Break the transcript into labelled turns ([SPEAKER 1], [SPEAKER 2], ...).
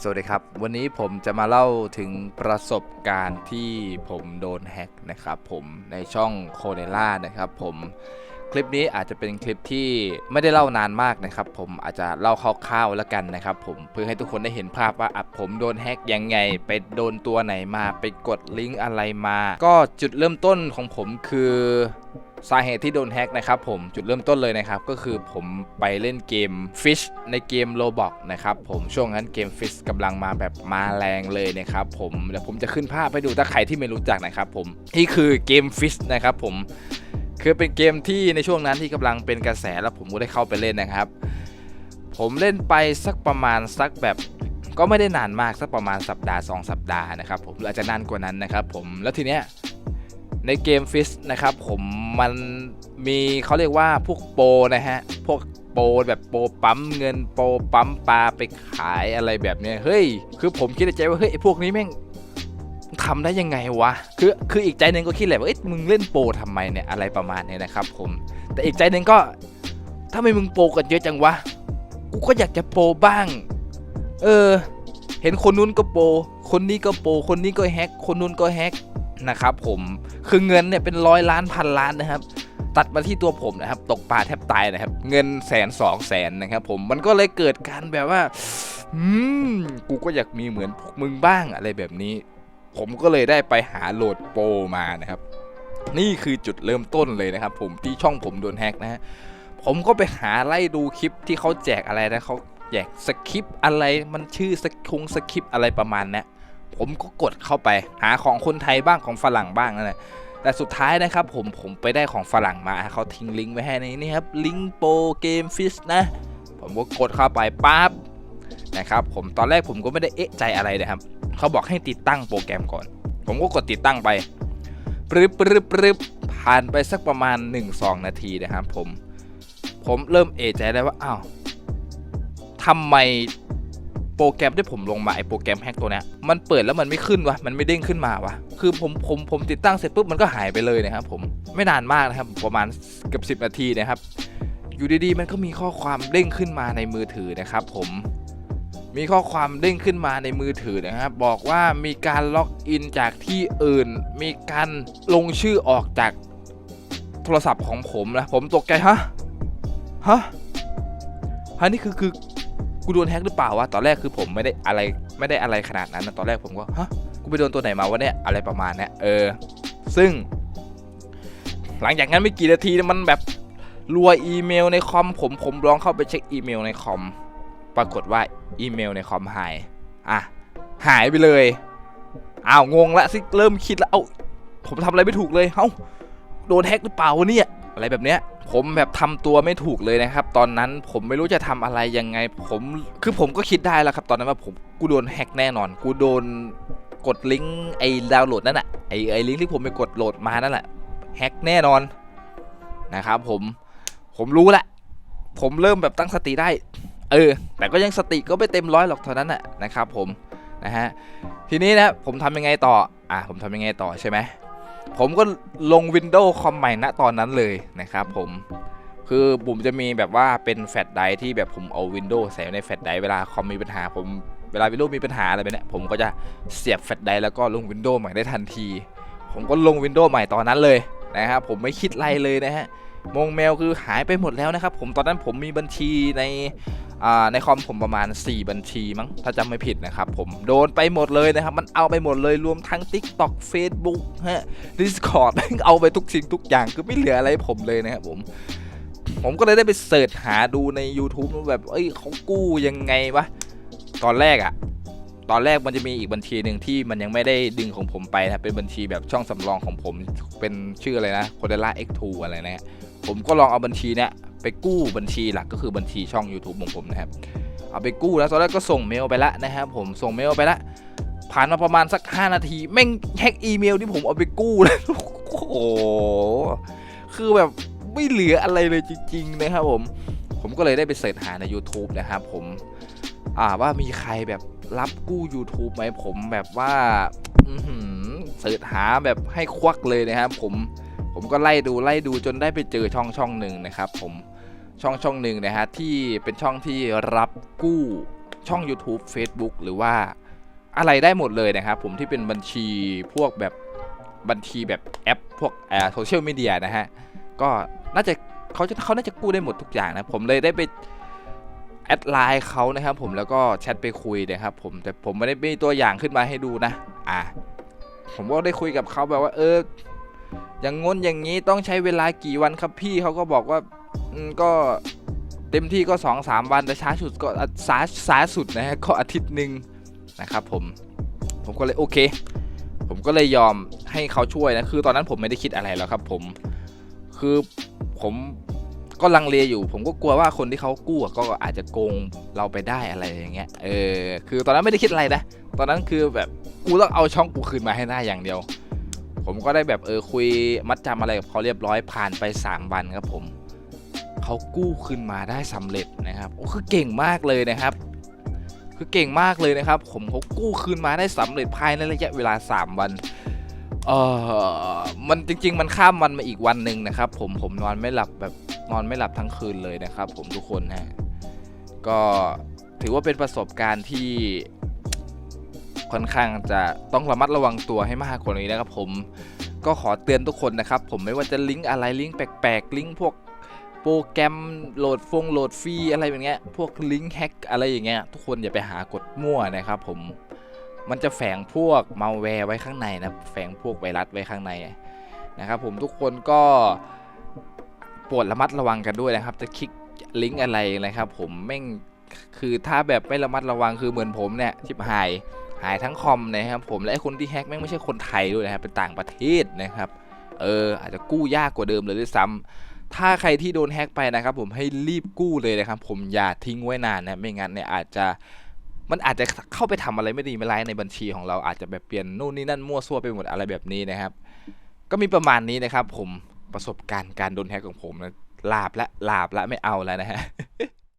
[SPEAKER 1] สวัสดีครับ วันนี้ผมจะมาเล่าถึงประสบการณ์ที่ผมโดนแฮกนะครับผมในช่องโคเนล่านะครับผมคลิปนี้อาจจะเป็นคลิปที่ไม่ได้เล่านานมากนะครับผมอาจจะเล่าคร่าวๆแล้วกันนะครับผมเพื่อให้ทุกคนได้เห็นภาพว่าผมโดนแฮกยังไง ไปโดนตัวไหนมา ไปกดลิงก์อะไรมา ก็จุดเริ่มต้นของผมคือ สาเหตุที่โดนแฮ็กนะครับผมจุดเริ่มต้นเลยนะครับ ก็คือผมไปเล่นเกม Fish ในเกม Roblox นะครับผมช่วงนั้นเกม Fish กำลังมาแบบมาแรงเลยนะครับผมเดี๋ยวผมจะขึ้นภาพให้ดูถ้าใครที่ไม่รู้จักนะครับผมนี่คือเกม Fish นะครับผมคือเป็นเกมที่ในช่วงนั้นที่กำลังเป็นกระแสแล้วผมก็ได้เข้าไปเล่นนะครับ ผมเล่นไปสักประมาณสักแบบก็ไม่ได้นานมากสักประมาณสัปดาห์ 2 สัปดาห์นะครับผมออาจจะนานกว่านั้นนะครับผมแล้วทีเนี้ย ในเกมฟิสนะครับผมมันมีเขาเรียกว่าพวกโปนะฮะ พวกโปแบบโปปั๊มเงินโปปั๊มปลาไปขายอะไรแบบเนี้ยเฮ้ย คือผมคิดในใจว่าเฮ้ยไอ้พวกนี้แม่งทำได้ยังไงวะ คือ คืออีกใจหนึ่งก็คิดแหละว่าเอ๊ะมึงเล่นโปรทำไมเนี่ยอะไรประมาณเนี้ยนะครับผม แต่อีกใจหนึ่งก็ถ้าไม่มึงโปกันเยอะจังวะ กูก็อยากจะโปบ้าง เออ เห็นคนนู้นก็โป คนนี้ก็โป คนนี้ก็แฮก คนนู้นก็แฮกนะครับผม คือเงินเนี่ยเป็นร้อยล้านพันล้านนะครับ ตัดมาที่ตัวผมนะครับ ตกปลาแทบตายนะครับ เงินแสนสองแสนนะครับผมมันก็เลยเกิดการแบบว่าอืมกูก็อยากมีเหมือนพวกมึงบ้างอะไรแบบนี้ ผมก็เลยได้ไปหาโหลดโปรมานะครับ นี่คือจุดเริ่มต้นเลยนะครับ ผมที่ช่องผมโดนแฮกนะฮะผมก็ไปหาไล่ดูคลิปที่เขาแจกอะไรนะเขาแจกสคริปอะไรมันชื่อสคงสคริปอะไรประมาณเนี้ ผมก็กดเข้าไป หาของคนไทยบ้างของฝรั่งบ้างนั่นแหละแต่สุดท้ายนะครับผมผมไปได้ของฝรั่งมาเขาทิ้งลิงก์ไว้ให้ในนี่ครับลิงก์โปรเกมฟิชนะ ผมก็กดเข้าไปปั๊บนะครับผมตอนแรกผมก็ไม่ได้เอะใจอะไรนะครับเขาบอกให้ติดตั้งโปรแกรมก่อน ผมก็กดติดตั้งไปปรึบปรึบปรึบผ่านไปสักประมาณ 1-2 นาทีนะครับผม ผมเริ่มเอะใจได้ว่าอ้าวทำไม โปรแกรมที่ผมลงมาไอโปรแกรมแฮกตัวเนี้ยมันเปิดแล้วมันไม่ขึ้นวะมันไม่เด้งขึ้นมาวะคือผมผมผมติดตั้งเสร็จปุ๊บมันก็หายไปเลยนะครับผมไม่นานมากนะครับประมาณเกือบ10 นาทีนะครับ อยู่ดีๆมันก็มีข้อความเด้งขึ้นมาในมือถือนะครับ ผมมีข้อความเด้งขึ้นมาในมือถือนะครับ บอกว่ามีการล็อกอินจากที่อื่น มีการลงชื่อออกจากโทรศัพท์ของผมนะผมตกใจฮะฮะฮะนี่คือคือ กูโดนแฮ็กหรือเปล่าวะ ตอนแรกคือผมไม่ได้อะไรไม่ได้อะไรขนาดนั้นนะตอนแรกผมก็ฮะกูไปโดนตัวไหนมาวะเนี่ยอะไรประมาณเนี้ยเออ ซึ่ง หลังจากนั้นไม่กี่นาทีมันแบบรัวอีเมลในคอมผมผมลองเข้าไปเช็คอีเมลในคอมปรากฏว่าอีเมลในคอมหายอะหายไปเลยอ้าวงงละสิเริ่มคิดแล้วเอ้าผมทำอะไรไม่ถูกเลยเอ้าโดนแฮ็กหรือเปล่าวะเนี่ย อะไรแบบเนี้ยผมแบบทำตัวไม่ถูกเลยนะครับ ตอนนั้นผมไม่รู้จะทำอะไรยังไง ผมคือผมก็คิดได้แล้วครับ ตอนนั้นว่าผมกูโดนแฮกแน่นอน กูโดนกดลิงก์ไอ้ดาวน์โหลดนั่นแหะไอ้ไอ้ลิงก์ที่ผมไปกดโหลดมานั่นแหละแฮกแน่นอนนะครับผมผมรู้ละผมเริ่มแบบตั้งสติได้ เออ แต่ก็ยังสติก็ไม่เต็มร้อยหรอกเท่านั้นน่ะนะครับผมนะฮะทีนี้นะผมทำยังไงต่ออะผมทำยังไงต่อใช่ไหม ผมก็ลง Windows คอมใหม่ณตอนนั้นเลยนะครับผมคือผมจะมีแบบว่าเป็นแฟลชไดร์ที่แบบผมเอา Windows ใส่ในแฟลชไดร์เวลาคอมมีปัญหาผมเวลา Windows มีปัญหาอะไรแบบนี้ผมก็จะเสียบแฟลชไดร์แล้วก็ลง Windows ใหม่ได้ทันที ผมก็ลง Windows ใหม่ตอนนั้นเลยนะครับผมไม่คิดอะไรเลยนะฮะมงเมลคือหายไปหมดแล้วนะครับผมตอนนั้นผมมีบัญชีใน ในคอมผมประมาณ 4 บัญชีมั้งถ้าจำไม่ผิดนะครับผมโดนไปหมดเลยนะครับ มันเอาไปหมดเลยรวมทั้ง TikTok Facebook ฮะ Discord แม่งเอาไปทุกสิ่งทุกอย่างคือไม่เหลืออะไรผมเลยนะครับผมผมก็เลยได้ไปเสิร์ชหาดูใน YouTube แบบเอ้ยเขากู้ยังไงวะตอนแรกอะตอนแรกมันจะมีอีกบัญชีหนึ่งที่มันยังไม่ได้ดึงของผมไปนะเป็นบัญชีแบบช่องสำรองของผมเป็นชื่ออะไรนะ c o d e l a X2 อะไรนะฮะผมก็ลองเอาบัญชีเนี้ย ไปกู้บัญชีหลักก็คือบัญชีช่อง YouTube ของผมนะครับ เอาไปกู้แล้วตอนแรกก็ส่งเมลไปแล้วนะครับผมส่งเมลไปแล้วผ่านมาประมาณสัก 5 นาทีแม่งแฮกอีเมลที่ผมเอาไปกู้เลยโอ้โหคือแบบไม่เหลืออะไรเลยจริง ๆ นะครับผม ผมก็เลยได้ไปเสิร์ชหาใน YouTube นะครับผมอ่าว่ามีใครแบบรับกู้ YouTube ไหมผมแบบว่าเสิร์ชหาแบบให้ควักเลยนะครับผมผมก็ไล่ดูไล่ดูจนได้ไปเจอช่องช่องหนึ่งนะครับผม ช่องช่องหนึ่งนะฮะที่เป็นช่องที่รับกู้ช่อง YouTube Facebook หรือว่าอะไรได้หมดเลยนะครับผมที่เป็นบัญชีพวกแบบบัญชีแบบแอปพวกแอร์โซเชียลมีเดียนะฮะก็น่าจะเขาจะเขาน่าจะกู้ได้หมดทุกอย่างนะผมเลยได้ไปแอดไลน์เขานะครับผมแล้วก็แชทไปคุยนะครับผมแต่ผมไม่ได้มีตัวอย่างขึ้นมาให้ดูนะอะผมก็ได้คุยกับเขาแบบว่าเอออย่างงนอย่างนี้ต้องใช้เวลากี่วันครับพี่เขาก็บอกว่า ก็เต็มที่ก็2อสามวันแต่ช้าสุดก็ช้าช้าสุดนะฮะก็อาทิตย์หนึ่งนะครับผมผมก็เลยโอเค ผมก็เลยยอมให้เขาช่วยนะ คือตอนนั้นผมไม่ได้คิดอะไรแล้วครับผมคือผมก็ลังเลอยู่ ผมก็กลัวว่าคนที่เขากู้ก็อาจจะโกงเราไปได้อะไรอย่างเงี้ยเออคือตอนนั้นไม่ได้คิดอะไรนะ ตอนนั้นคือแบบกูต้องเอาช่องกูคืนมาให้ได้อย่างเดียว ผมก็ได้แบบเออคุยมัดจำอะไรกับเขาเรียบร้อยผ่านไป 3 วันครับผม เขากู้คืนมาได้สำเร็จนะครับโอ้คือเก่งมากเลยนะครับ คือเก่งมากเลยนะครับ ผมเขากู้คืนมาได้สำเร็จภายในระยะเวลา 3 วันเออมันจริง ๆ มันข้ามวันมาอีกวันหนึ่งนะครับ ผมผมนอนไม่หลับแบบนอนไม่หลับทั้งคืนเลยนะครับ ผมทุกคนฮะก็ถือว่าเป็นประสบการณ์ที่ค่อนข้างจะต้องระมัดระวังตัวให้มากกว่านี้นะครับ ผมก็ขอเตือนทุกคนนะครับ ผมไม่ว่าจะลิงก์อะไรลิงก์แปลกๆลิงก์พวก โปรแกรมโหลดฟงโหลดฟรีอะไรแบบเนี้ยพวกลิงก์แฮกอะไรอย่างเงี้ยทุกคนอย่าไปหากดมั่วนะครับผมมันจะแฝงพวกมาแวร์ไว้ข้างในนะแฝงพวกไวรัสไว้ข้างในนะครับผมทุกคนก็โปรดระมัดระวังกันด้วยนะครับ จะคลิกลิงก์อะไรนะครับผมแม่งคือถ้าแบบไม่ระมัดระวังคือเหมือนผมเนี่ยชิบหายหายทั้งคอมนะครับผมและไอ้คนที่แฮกแม่งไม่ใช่คนไทยด้วยนะครับเป็นต่างประเทศนะครับเอออาจจะกู้ยากกว่าเดิมเลยด้วยซ้ำ ถ้าใครที่โดนแฮกไปนะครับผมให้รีบกู้เลยนะครับผมอย่าทิ้งไว้นานนะไม่งั้นเนี่ยอาจจะมันอาจจะเข้าไปทำอะไรไม่ดีไม่ร้ายในบัญชีของเราอาจจะแบบเปลี่ยนนู่นนี่นั่นมั่วซั่วไปหมดอะไรแบบนี้นะครับ ก็มีประมาณนี้นะครับ ผมประสบการณ์การโดนแฮกของผมนะลาบและลาบและไม่เอาแล้วนะฮะ